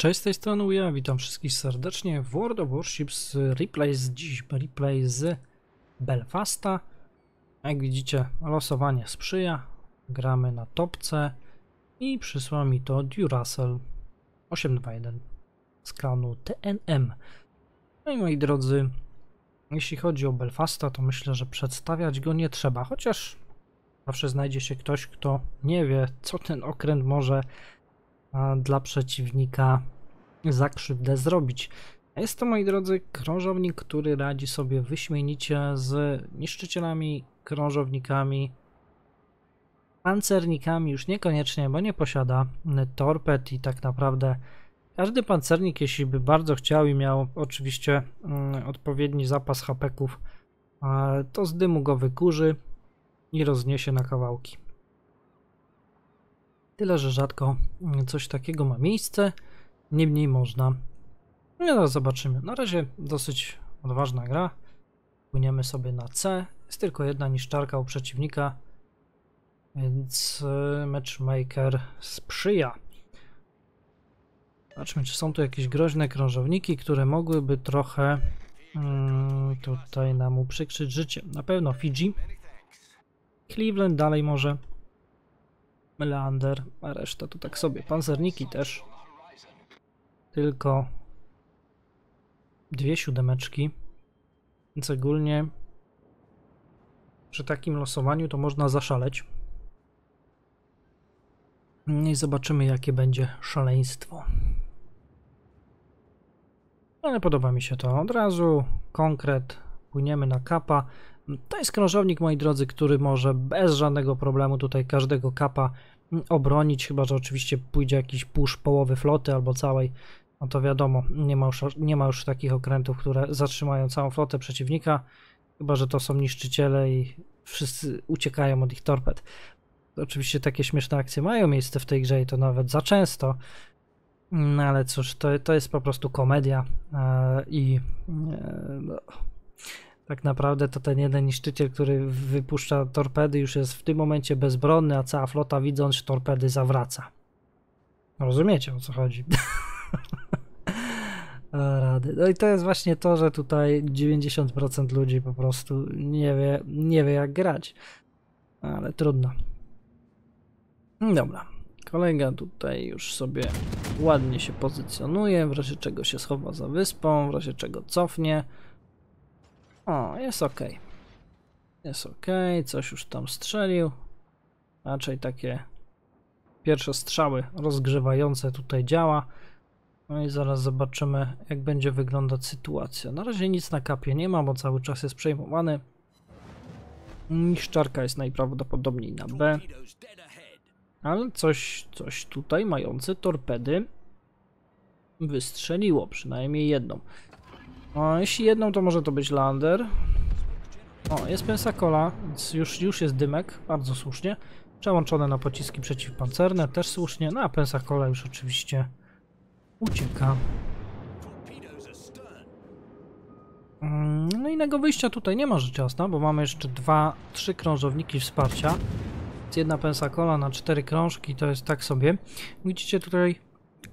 Cześć, z tej strony ja witam wszystkich serdecznie w World of Warships replay z dziś, replay z Belfasta. Jak widzicie, losowanie sprzyja, gramy na topce i przysłał mi to Duracell 821 z klanu TNM. No i moi drodzy, jeśli chodzi o Belfasta, to myślę, że przedstawiać go nie trzeba, chociaż zawsze znajdzie się ktoś, kto nie wie, co ten okręt może dla przeciwnika za krzywdę zrobić. Jest to, moi drodzy, krążownik, który radzi sobie wyśmienicie z niszczycielami, krążownikami, pancernikami, już niekoniecznie, bo nie posiada torped i tak naprawdę każdy pancernik, jeśli by bardzo chciał i miał oczywiście mm, odpowiedni zapas hapeków, to z dymu go wykurzy i rozniesie na kawałki. Tyle, że rzadko coś takiego ma miejsce, niemniej można. No i zaraz zobaczymy. Na razie dosyć odważna gra. Płyniemy sobie na C. Jest tylko jedna niszczarka u przeciwnika, więc e, matchmaker sprzyja. Zobaczmy, czy są tu jakieś groźne krążowniki, które mogłyby trochę mm, tutaj nam uprzykrzyć życie. Na pewno Fiji. Cleveland dalej może. Leander, a reszta to tak sobie. Panzerniki też. Tylko dwie siódemeczki. Więc ogólnie przy takim losowaniu to można zaszaleć. I zobaczymy jakie będzie szaleństwo. Ale podoba mi się to od razu. Konkret. Płyniemy na kapa. To jest krążownik, moi drodzy, który może bez żadnego problemu tutaj każdego kapa obronić, chyba że oczywiście pójdzie jakiś push połowy floty albo całej. No to wiadomo, nie ma, już, nie ma już takich okrętów, które zatrzymają całą flotę przeciwnika, chyba że to są niszczyciele i wszyscy uciekają od ich torped. Oczywiście takie śmieszne akcje mają miejsce w tej grze i to nawet za często. No ale cóż, to, to jest po prostu komedia e, i e, no, tak naprawdę to ten jeden niszczyciel, który wypuszcza torpedy, już jest w tym momencie bezbronny, a cała flota widząc torpedy zawraca. Rozumiecie o co chodzi? Rady. No i to jest właśnie to, że tutaj 90% ludzi po prostu nie wie, nie wie jak grać. Ale trudno. Dobra. Kolega tutaj już sobie ładnie się pozycjonuje, w razie czego się schowa za wyspą, w razie czego cofnie. O, jest ok. Jest ok, coś już tam strzelił. Raczej takie pierwsze strzały rozgrzewające tutaj działa. No i zaraz zobaczymy, jak będzie wyglądać sytuacja. Na razie nic na kapie nie ma, bo cały czas jest przejmowany. Niszczarka jest najprawdopodobniej na B. Ale coś, coś tutaj mające torpedy wystrzeliło, przynajmniej jedną. O, jeśli jedną, to może to być lander. O, jest Pensacola, więc już, już jest dymek, bardzo słusznie. Przełączone na pociski przeciwpancerne, też słusznie. No a Pensacola już oczywiście ucieka. Mm, no innego wyjścia tutaj nie ma rzecz jasna, bo mamy jeszcze dwa, trzy krążowniki wsparcia. Jedna Pensacola na cztery krążki to jest tak sobie. Widzicie tutaj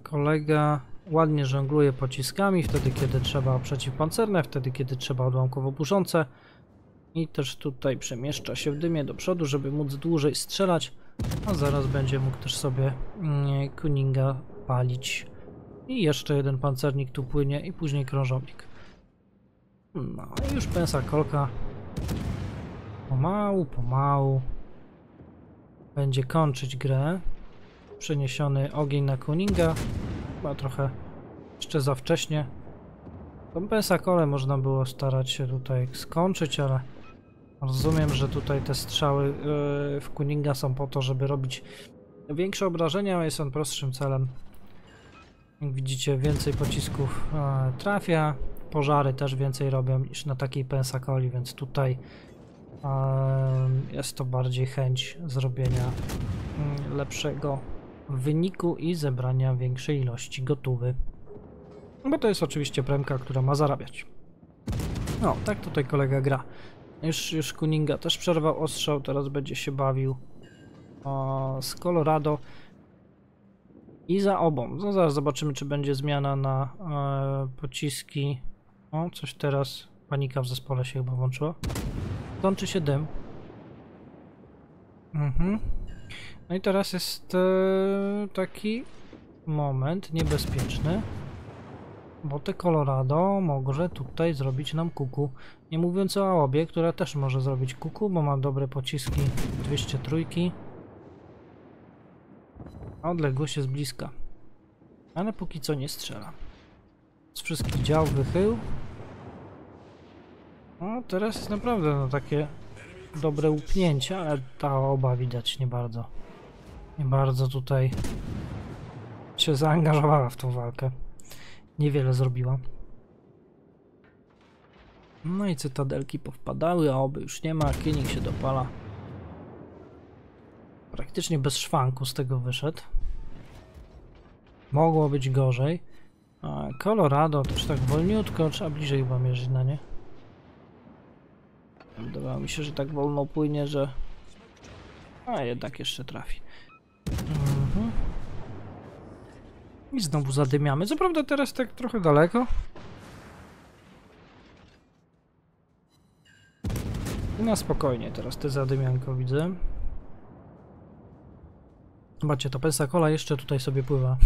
kolega ładnie żongluje pociskami, wtedy kiedy trzeba przeciwpancerne, wtedy kiedy trzeba odłamkowo burzące. I też tutaj przemieszcza się w dymie do przodu, żeby móc dłużej strzelać. A zaraz będzie mógł też sobie mm, Kuninga palić. I jeszcze jeden pancernik tu płynie i później krążownik. No i już pensa kolka pomału, pomału będzie kończyć grę. Przeniesiony ogień na Kuninga. Chyba trochę jeszcze za wcześnie. Tą Pensakole można było starać się tutaj skończyć, ale rozumiem, że tutaj te strzały yy, w Kuninga są po to, żeby robić większe obrażenia, a jest on prostszym celem. Jak widzicie, więcej pocisków yy, trafia, pożary też więcej robią niż na takiej Pensakoli, więc tutaj yy, jest to bardziej chęć zrobienia lepszego wyniku i zebrania większej ilości gotówy. Bo to jest oczywiście premka, która ma zarabiać. No, tak tutaj kolega gra. Już, już Kuninga też przerwał ostrzał, teraz będzie się bawił o, z Colorado. I za obą. No zaraz zobaczymy, czy będzie zmiana na e, pociski. O, coś teraz. Panika w zespole się chyba włączyła. Kończy się dym. Mhm. No i teraz jest e, taki moment niebezpieczny. Bo te Colorado może tutaj zrobić nam kuku. Nie mówiąc o Aobie, która też może zrobić kuku, bo ma dobre pociski 203. A odległość jest bliska. Ale póki co nie strzela. Z wszystkich dział wychył. No teraz jest naprawdę no, takie dobre upnięcie, ale ta oba widać nie bardzo. Nie bardzo tutaj się zaangażowała w tą walkę. Niewiele zrobiła. No i cytadelki powpadały, a oby już nie ma. Kienik się dopala. Praktycznie bez szwanku z tego wyszedł. Mogło być gorzej. A Colorado też tak wolniutko, trzeba bliżej chyba mierzyć na nie. Wydawało mi się, że tak wolno płynie, że... A jednak jeszcze trafi. Mhm. I znowu zadymiamy. Co prawda teraz tak trochę daleko. Na spokojnie teraz te zadymianko widzę. Zobaczcie, ta Pensacola jeszcze tutaj sobie pływa.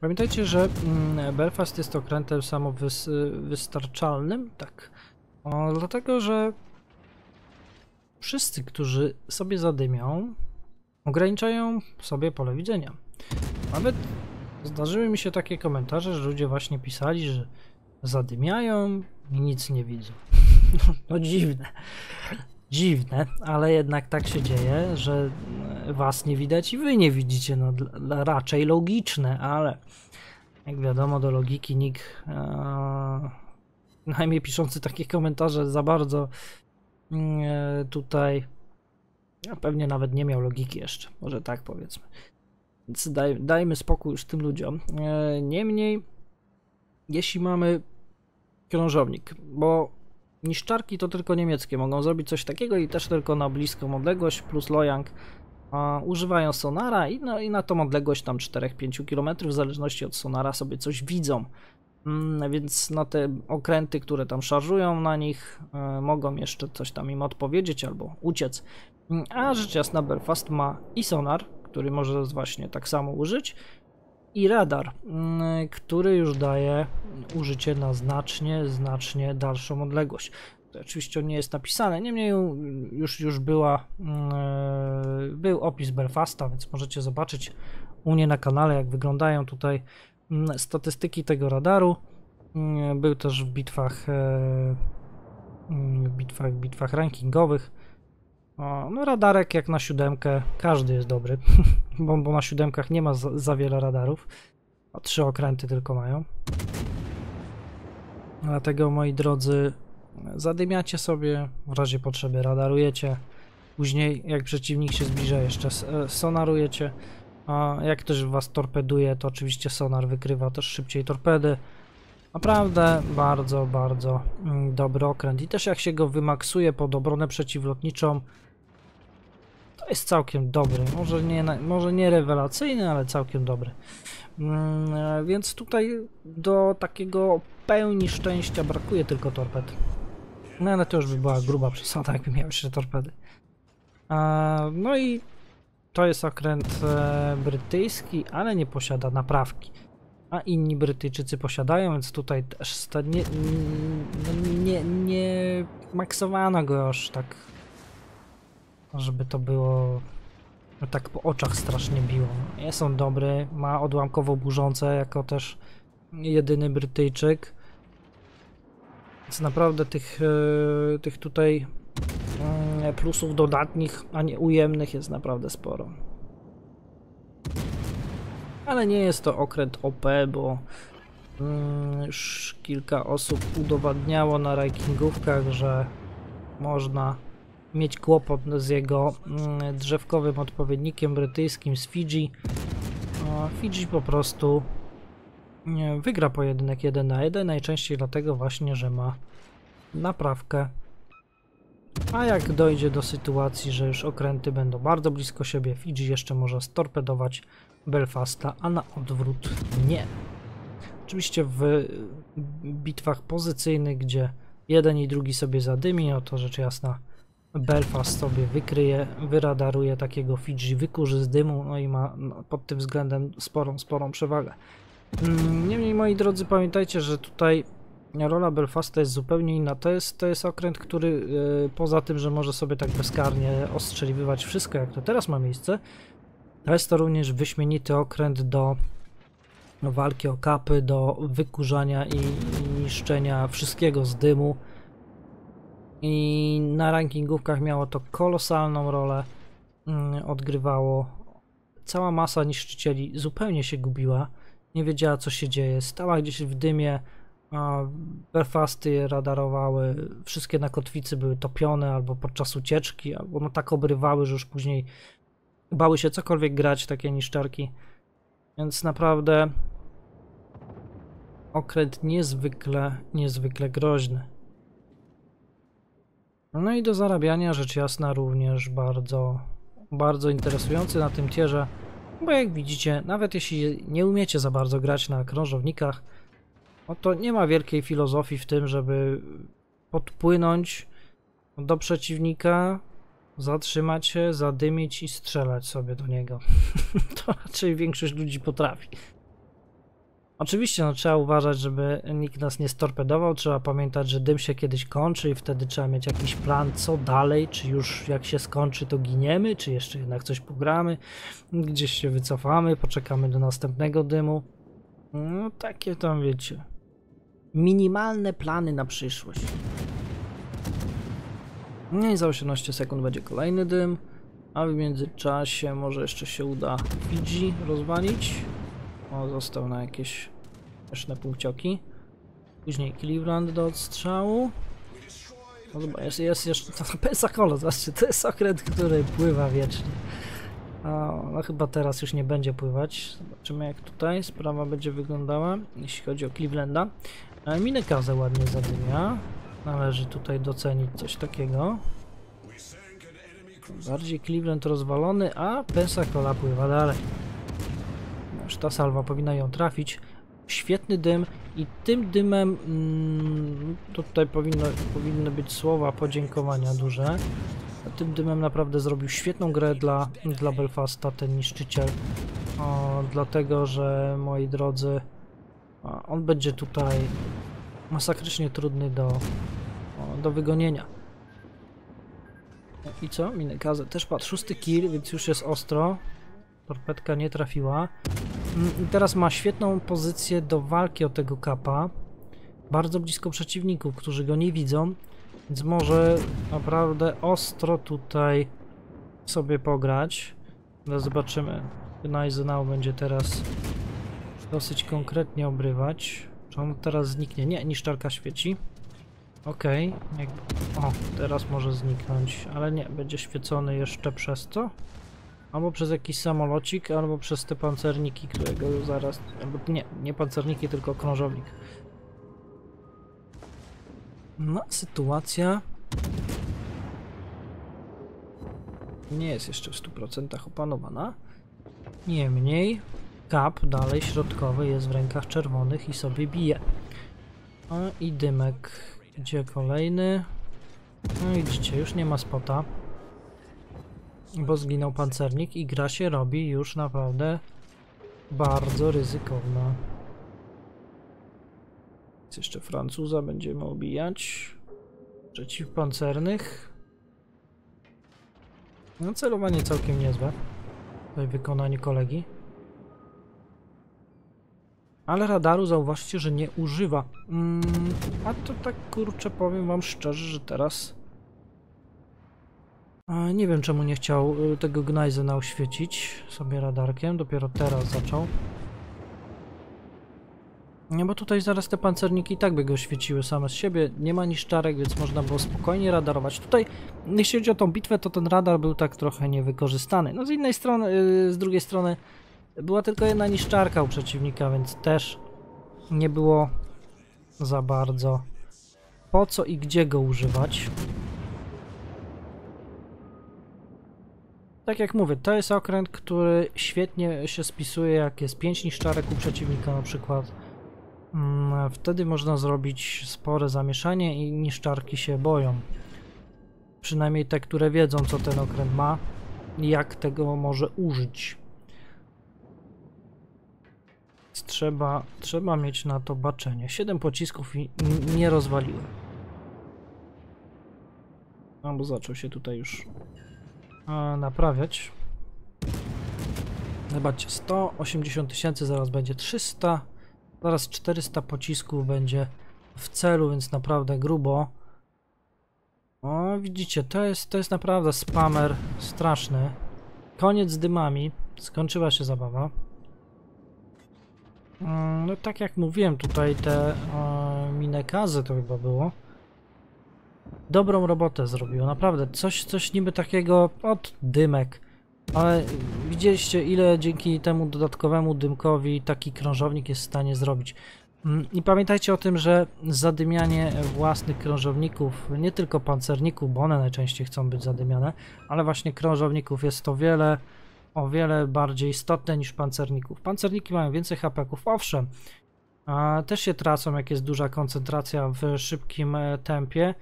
Pamiętajcie, że mm, Belfast jest okrętem samowystarczalnym, tak. O, dlatego, że wszyscy, którzy sobie zadymią, ograniczają sobie pole widzenia. Nawet zdarzyły mi się takie komentarze, że ludzie właśnie pisali, że zadymiają i nic nie widzą. No, dziwne. Dziwne, ale jednak tak się dzieje, że was nie widać i wy nie widzicie. No raczej logiczne, ale jak wiadomo do logiki nikt e, najmniej piszący takie komentarze za bardzo mm, e, tutaj pewnie nawet nie miał logiki jeszcze, może tak powiedzmy. Więc daj, dajmy spokój już tym ludziom. E, niemniej, jeśli mamy krążownik, bo niszczarki to tylko niemieckie mogą zrobić coś takiego i też tylko na bliską odległość plus Lojang używają sonara i, no, i na tą odległość tam 4-5 km w zależności od sonara sobie coś widzą. Mm, więc na te okręty, które tam szarżują na nich, e, mogą jeszcze coś tam im odpowiedzieć albo uciec. Mm, a rzecz jasna Belfast ma i sonar, który może właśnie tak samo użyć, i radar, mm, który już daje użycie na znacznie, znacznie dalszą odległość. To oczywiście nie jest napisane, niemniej już, już była, yy, był opis Belfasta, więc możecie zobaczyć u mnie na kanale, jak wyglądają tutaj mm, statystyki tego radaru. Był też w bitwach, yy, w bitwach, bitwach rankingowych. O, no radarek jak na siódemkę, każdy jest dobry, bo, bo na siódemkach nie ma za, za wiele radarów, a trzy okręty tylko mają. Dlatego moi drodzy, zadymiacie sobie, w razie potrzeby radarujecie, później jak przeciwnik się zbliża jeszcze e, sonarujecie, a jak ktoś was torpeduje, to oczywiście sonar wykrywa też szybciej torpedy. Naprawdę bardzo, bardzo mm, dobry okręt i też jak się go wymaksuje pod obronę przeciwlotniczą, to jest całkiem dobry. Może nie, może nie rewelacyjny, ale całkiem dobry. Mm, e, więc tutaj do takiego pełni szczęścia brakuje tylko torped. No ale to już by była gruba przesada, jakby miał torpedy. no i to jest okręt e, brytyjski, ale nie posiada naprawki. A inni Brytyjczycy posiadają, więc tutaj też nie, nie, nie, nie maksowano go aż tak żeby to było no tak po oczach strasznie biło. Nie są dobry, ma odłamkowo burzące jako też jedyny Brytyjczyk. Więc naprawdę tych, e, tych tutaj e, plusów dodatnich, a nie ujemnych jest naprawdę sporo. Ale nie jest to okręt OP, bo mm, już kilka osób udowadniało na rankingówkach, że można mieć kłopot z jego mm, drzewkowym odpowiednikiem brytyjskim z Fidżi. Fidżi po prostu wygra pojedynek 1 na 1, najczęściej dlatego właśnie, że ma naprawkę A jak dojdzie do sytuacji, że już okręty będą bardzo blisko siebie, Fidżi jeszcze może storpedować Belfasta, a na odwrót nie. Oczywiście w bitwach pozycyjnych, gdzie jeden i drugi sobie zadymi, no to rzecz jasna Belfast sobie wykryje, wyradaruje takiego Fidżi, wykurzy z dymu, no i ma no, pod tym względem sporą, sporą przewagę. Mm, Niemniej, moi drodzy, pamiętajcie, że tutaj rola Belfasta jest zupełnie inna. To jest, to jest okręt, który yy, poza tym, że może sobie tak bezkarnie ostrzeliwywać wszystko, jak to teraz ma miejsce, to jest to również wyśmienity okręt do walki o kapy, do wykurzania i niszczenia wszystkiego z dymu. I na rankingówkach miało to kolosalną rolę. Mm, odgrywało. Cała masa niszczycieli zupełnie się gubiła. Nie wiedziała co się dzieje. Stała gdzieś w dymie. A Belfasty je radarowały. Wszystkie na kotwicy były topione albo podczas ucieczki, albo no tak obrywały, że już później bały się cokolwiek grać, takie niszczarki. Więc naprawdę okręt niezwykle, niezwykle groźny. No i do zarabiania rzecz jasna również bardzo, bardzo interesujący na tym tierze, bo jak widzicie, nawet jeśli nie umiecie za bardzo grać na krążownikach, no to nie ma wielkiej filozofii w tym, żeby podpłynąć do przeciwnika, zatrzymać się, zadymić i strzelać sobie do niego. to raczej większość ludzi potrafi. Oczywiście no, trzeba uważać, żeby nikt nas nie storpedował, trzeba pamiętać, że dym się kiedyś kończy i wtedy trzeba mieć jakiś plan, co dalej, czy już jak się skończy to giniemy, czy jeszcze jednak coś pogramy, gdzieś się wycofamy, poczekamy do następnego dymu. No takie tam wiecie, minimalne plany na przyszłość. No i za 18 sekund będzie kolejny dym, a w międzyczasie może jeszcze się uda Fidżi rozwalić. O, został na jakieś śmieszne punkcioki. Później Cleveland do odstrzału. No jest, jest jeszcze to Pensacola, zobaczcie, to jest okręt, który pływa wiecznie. A, no chyba teraz już nie będzie pływać. Zobaczymy jak tutaj sprawa będzie wyglądała, jeśli chodzi o Clevelanda. Minekazę ładnie zadymia. Należy tutaj docenić coś takiego. Bardziej Cleveland rozwalony, a Pensacola pływa dalej. Ta salwa powinna ją trafić. Świetny dym i tym dymem mm, tutaj powinno, powinny być słowa podziękowania duże. Tym dymem naprawdę zrobił świetną grę dla, dla Belfasta, ten niszczyciel. O, dlatego, że moi drodzy, on będzie tutaj masakrycznie trudny do, do wygonienia. I co? Minekazę też padł szósty kill, więc już jest ostro. Torpedka nie trafiła. Mm, teraz ma świetną pozycję do walki o tego kapa. Bardzo blisko przeciwników, którzy go nie widzą. Więc może naprawdę ostro tutaj sobie pograć. No zobaczymy. Gneisenau będzie teraz dosyć konkretnie obrywać. Czy on teraz zniknie? Nie, niszczarka świeci. Okej, okay. o, teraz może zniknąć, ale nie, będzie świecony jeszcze przez to. Albo przez jakiś samolocik, albo przez te pancerniki, którego zaraz... Albo nie, nie pancerniki, tylko krążownik. No, sytuacja... Nie jest jeszcze w 100% opanowana. Niemniej, kap dalej środkowy jest w rękach czerwonych i sobie bije. No i dymek. Gdzie kolejny? No widzicie, już nie ma spota bo zginął pancernik i gra się robi już naprawdę bardzo ryzykowna. Jeszcze Francuza będziemy obijać. Przeciwpancernych. No celowanie całkiem niezłe. Tutaj wykonanie kolegi. Ale radaru zauważcie, że nie używa. Mm, a to tak kurczę powiem wam szczerze, że teraz nie wiem czemu nie chciał y, tego Gneisena oświecić sobie radarkiem, dopiero teraz zaczął. Nie, bo tutaj zaraz te pancerniki i tak by go świeciły same z siebie, nie ma niszczarek, więc można było spokojnie radarować. Tutaj, jeśli chodzi o tą bitwę, to ten radar był tak trochę niewykorzystany. No z innej strony, yy, z drugiej strony była tylko jedna niszczarka u przeciwnika, więc też nie było za bardzo po co i gdzie go używać. Tak jak mówię, to jest okręt, który świetnie się spisuje, jak jest 5 niszczarek u przeciwnika na przykład. Mm, Wtedy można zrobić spore zamieszanie i niszczarki się boją. Przynajmniej te, które wiedzą, co ten okręt ma i jak tego może użyć. Trzeba, trzeba mieć na to baczenie. 7 pocisków i nie rozwaliłem. No bo zaczął się tutaj już naprawiać. Zobaczcie, 180 tysięcy, zaraz będzie 300, zaraz 400 pocisków będzie w celu, więc naprawdę grubo. O, widzicie, to jest, to jest naprawdę spamer straszny. Koniec z dymami, skończyła się zabawa. Mm, No tak jak mówiłem, tutaj te e, minekazy to chyba było. Dobrą robotę zrobiło, naprawdę. Coś, coś niby takiego od dymek. Ale widzieliście ile dzięki temu dodatkowemu dymkowi taki krążownik jest w stanie zrobić. Mm, I pamiętajcie o tym, że zadymianie własnych krążowników, nie tylko pancerników, bo one najczęściej chcą być zadymiane, ale właśnie krążowników jest to wiele, o wiele bardziej istotne niż pancerników. Pancerniki mają więcej HP-ków, owszem, też się tracą, jak jest duża koncentracja w szybkim e, tempie.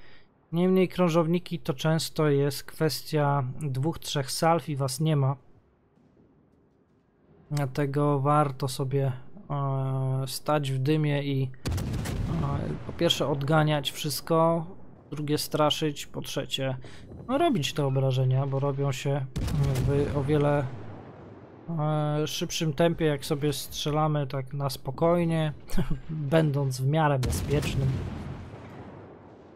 Niemniej krążowniki to często jest kwestia dwóch, trzech salw i was nie ma. Dlatego warto sobie e, stać w dymie i e, po pierwsze odganiać wszystko, drugie straszyć, po trzecie no, robić te obrażenia, bo robią się w o wiele e, szybszym tempie, jak sobie strzelamy tak na spokojnie, będąc w miarę bezpiecznym.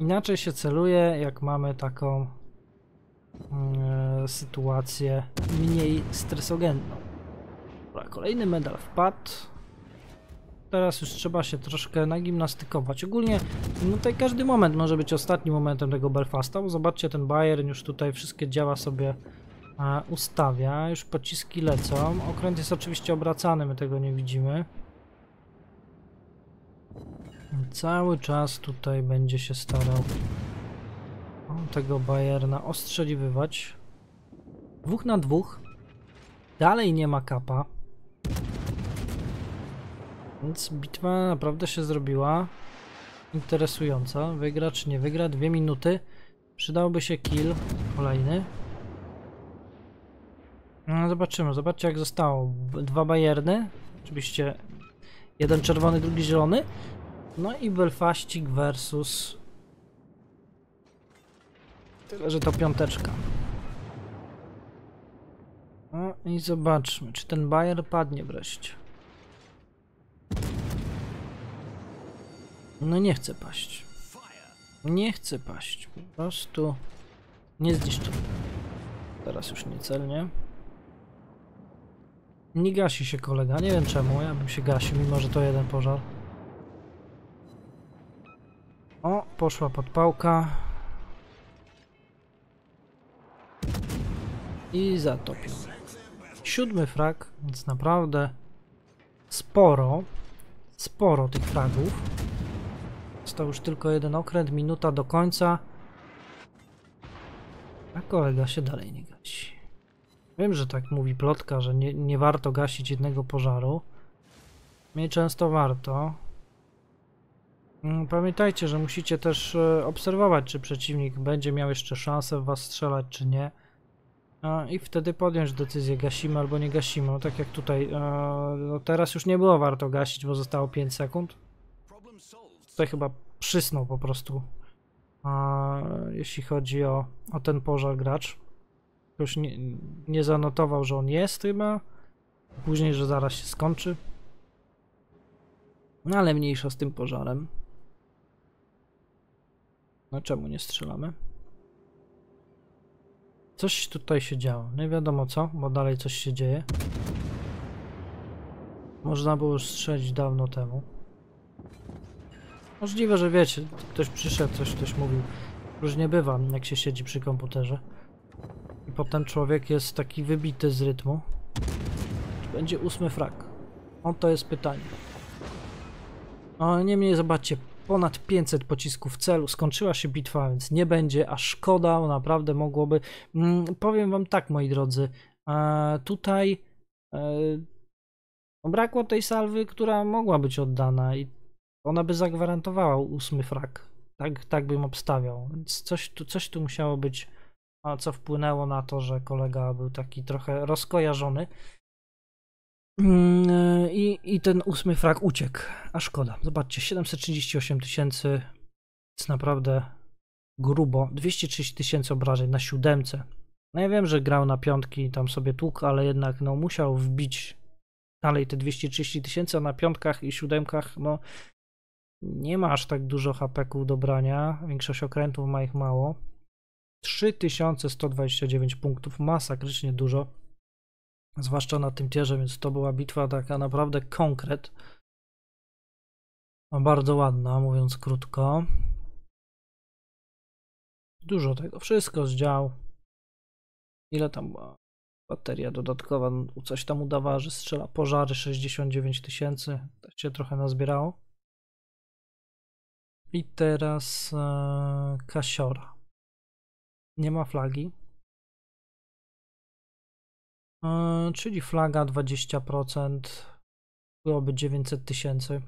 Inaczej się celuje, jak mamy taką e, sytuację mniej stresogenną. Dobra, kolejny medal wpadł. Teraz już trzeba się troszkę nagimnastykować. Ogólnie no tutaj każdy moment może być ostatnim momentem tego Belfasta, bo zobaczcie, ten Bayern już tutaj wszystkie działa sobie e, ustawia. Już pociski lecą. Okręt jest oczywiście obracany, my tego nie widzimy. Cały czas tutaj będzie się starał tego Bayerna ostrzeliwywać. Dwóch na dwóch. Dalej nie ma kapa. Więc bitwa naprawdę się zrobiła interesująca. Wygra czy nie wygra? Dwie minuty. Przydałby się kill kolejny. No zobaczymy. Zobaczcie jak zostało. Dwa Bayerny. Oczywiście jeden czerwony, drugi zielony. No i Belfaścik versus... Tyle, że to piąteczka. No i zobaczmy, czy ten Bayer padnie wreszcie. No nie chce paść. Nie chce paść. Po prostu nie zniszczony. Teraz już niecelnie. Nie gasi się kolega, nie wiem czemu, ja bym się gasił, mimo że to jeden pożar. Poszła podpałka. I zatopił. Siódmy frag, więc naprawdę sporo, sporo tych fragów. Został już tylko jeden okręt, minuta do końca. A kolega się dalej nie gasi. Wiem, że tak mówi plotka, że nie, nie warto gasić jednego pożaru. Mnie często warto. Mm, Pamiętajcie, że musicie też e, obserwować, czy przeciwnik będzie miał jeszcze szansę w was strzelać, czy nie. I wtedy podjąć decyzję, gasimy albo nie gasimy. No, tak jak tutaj, e, no teraz już nie było warto gasić, bo zostało 5 sekund. Tutaj chyba przysnął po prostu, jeśli chodzi o, o ten pożar gracz. Już nie, nie zanotował, że on jest chyba. Później, że zaraz się skończy. No ale mniejsza z tym pożarem. No czemu nie strzelamy? Coś tutaj się działo. Nie wiadomo co, bo dalej coś się dzieje. Można było już strzelić dawno temu. Możliwe, że wiecie, ktoś przyszedł, coś ktoś mówił. Różnie bywa, jak się siedzi przy komputerze. I potem człowiek jest taki wybity z rytmu. Czy będzie ósmy frag? O to jest pytanie. O, niemniej zobaczcie, ponad 500 pocisków w celu. Skończyła się bitwa, więc nie będzie, a szkoda, naprawdę mogłoby. Mm, powiem wam tak, moi drodzy, e, tutaj e, no brakło tej salwy, która mogła być oddana i ona by zagwarantowała ósmy frak. Tak, tak bym obstawiał. Więc coś tu, coś tu musiało być, a co wpłynęło na to, że kolega był taki trochę rozkojarzony. Mm, I, I ten ósmy frak uciekł. A szkoda. Zobaczcie, 738 tysięcy jest naprawdę grubo. 230 tysięcy obrażeń na siódemce. No ja wiem, że grał na piątki tam sobie tłuk, ale jednak no musiał wbić dalej te 230 tysięcy, a na piątkach i siódemkach no nie ma aż tak dużo hapeków do brania. Większość okrętów ma ich mało. 3129 punktów, masakrycznie dużo zwłaszcza na tym tierze, więc to była bitwa taka naprawdę konkret. No, bardzo ładna, mówiąc krótko. Dużo tego, wszystko z. Ile tam była bateria dodatkowa? Coś tam udawała, że strzela pożary 69 tysięcy. Tak się trochę nazbierało. I teraz e, Kasiora. Nie ma flagi. E, czyli flaga 20%, byłoby 900 tysięcy.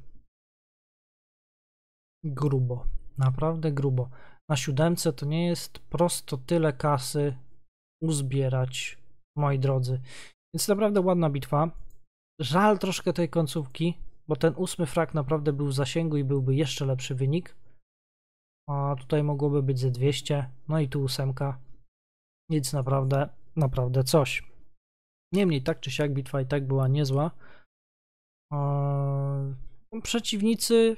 Grubo, naprawdę grubo. Na siódemce to nie jest prosto tyle kasy uzbierać, moi drodzy. Więc naprawdę ładna bitwa. Żal troszkę tej końcówki, bo ten ósmy frak naprawdę był w zasięgu i byłby jeszcze lepszy wynik. A tutaj mogłoby być ze 200, no i tu ósemka. Nic naprawdę, naprawdę coś. Niemniej, tak czy siak, bitwa i tak była niezła. Eee, przeciwnicy,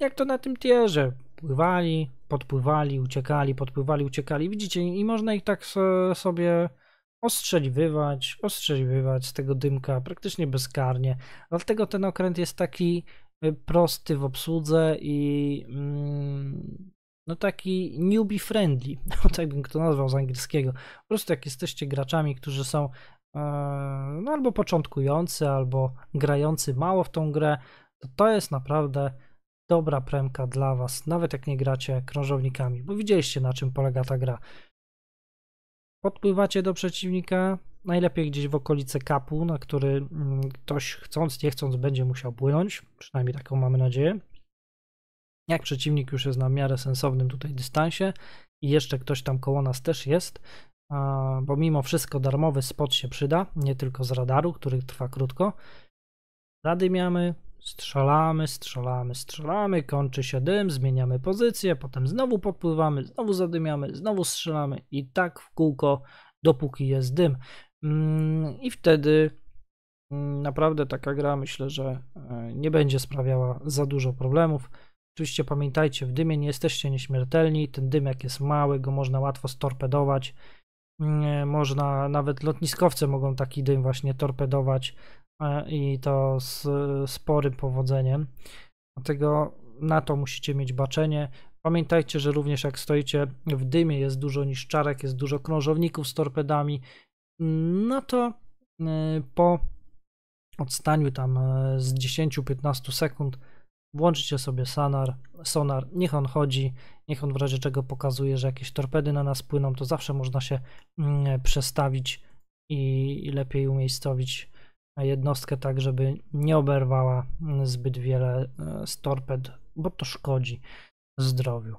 jak to na tym tierze, pływali, podpływali, uciekali, podpływali, uciekali. Widzicie, i można ich tak sobie ostrzeliwywać, ostrzeliwywać z tego dymka praktycznie bezkarnie. Dlatego ten okręt jest taki y, prosty w obsłudze i mm, no taki newbie friendly, tak bym to nazwał z angielskiego. Po prostu jak jesteście graczami, którzy są no albo początkujący, albo grający mało w tą grę, to to jest naprawdę dobra premka dla Was, nawet jak nie gracie krążownikami, bo widzieliście na czym polega ta gra. Podpływacie do przeciwnika, najlepiej gdzieś w okolice kapu, na który mm, ktoś chcąc, nie chcąc będzie musiał płynąć, przynajmniej taką mamy nadzieję. Jak przeciwnik już jest na miarę sensownym tutaj dystansie i jeszcze ktoś tam koło nas też jest, bo mimo wszystko darmowy spot się przyda, nie tylko z radaru, który trwa krótko. Zadymiamy, strzelamy, strzelamy, strzelamy, kończy się dym, zmieniamy pozycję, potem znowu podpływamy, znowu zadymiamy, znowu strzelamy i tak w kółko, dopóki jest dym. Mm, I wtedy mm, naprawdę taka gra myślę, że e, nie będzie sprawiała za dużo problemów. Oczywiście pamiętajcie, w dymie nie jesteście nieśmiertelni, ten dym jak jest mały, go można łatwo storpedować można, nawet lotniskowce mogą taki dym właśnie torpedować e, i to z sporym powodzeniem. Dlatego na to musicie mieć baczenie. Pamiętajcie, że również jak stoicie w dymie, jest dużo niszczarek, jest dużo krążowników z torpedami, no to e, po odstaniu tam e, z 10-15 sekund włączycie sobie sonar, sonar, niech on chodzi, niech on w razie czego pokazuje, że jakieś torpedy na nas płyną, to zawsze można się mm, przestawić i lepiej umiejscowić jednostkę tak, żeby nie oberwała mm, zbyt wiele e, z torped, bo to szkodzi zdrowiu.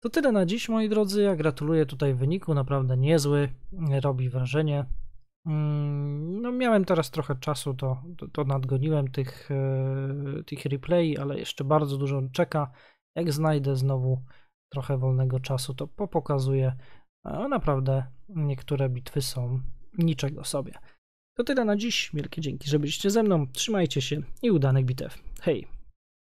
To tyle na dziś, moi drodzy. Ja gratuluję tutaj wyniku, naprawdę niezły, robi wrażenie. Mm, no, miałem teraz trochę czasu, to, to, to nadgoniłem tych, e, tych replay, ale jeszcze bardzo dużo czeka. Jak znajdę znowu trochę wolnego czasu, to popokazuję. A naprawdę niektóre bitwy są niczego sobie. To tyle na dziś. Wielkie dzięki, że byliście ze mną. Trzymajcie się i udanych bitew. Hej!